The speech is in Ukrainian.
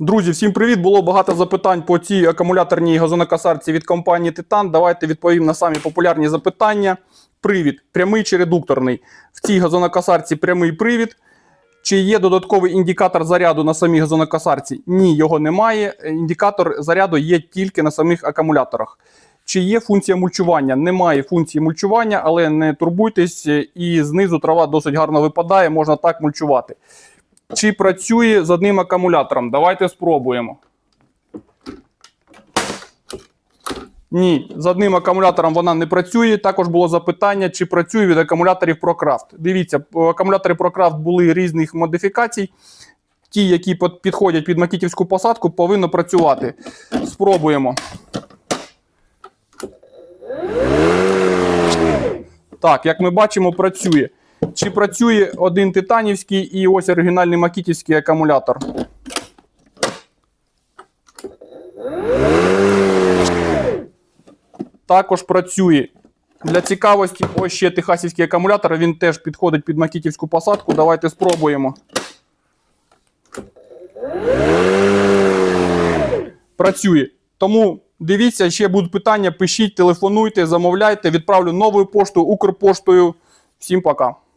Друзі, всім привіт! Було багато запитань по цій акумуляторній газонокосарці від компанії Titan. Давайте відповім на самі популярні запитання. Привід, прямий чи редукторний. В цій газонокосарці прямий привід. Чи є додатковий індикатор заряду на самій газонокосарці? Ні, його немає. Індикатор заряду є тільки на самих акумуляторах. Чи є функція мульчування? Немає функції мульчування, але не турбуйтесь, і знизу трава досить гарно випадає, можна так мульчувати. Чи працює з одним акумулятором? Давайте спробуємо. Ні, з одним акумулятором вона не працює. Також було запитання, чи працює від акумуляторів ProCraft. Дивіться, акумулятори ProCraft були різних модифікацій. Ті, які підходять під макітівську посадку, повинно працювати. Спробуємо. Так, як ми бачимо, працює. Чи працює один титанівський і ось оригінальний макітівський акумулятор? Також працює. Для цікавості, ось ще техасівський акумулятор, він теж підходить під макітівську посадку. Давайте спробуємо. Працює. Тому дивіться, ще будуть питання, пишіть, телефонуйте, замовляйте, відправлю новою поштою, Укрпоштою. Всім пока.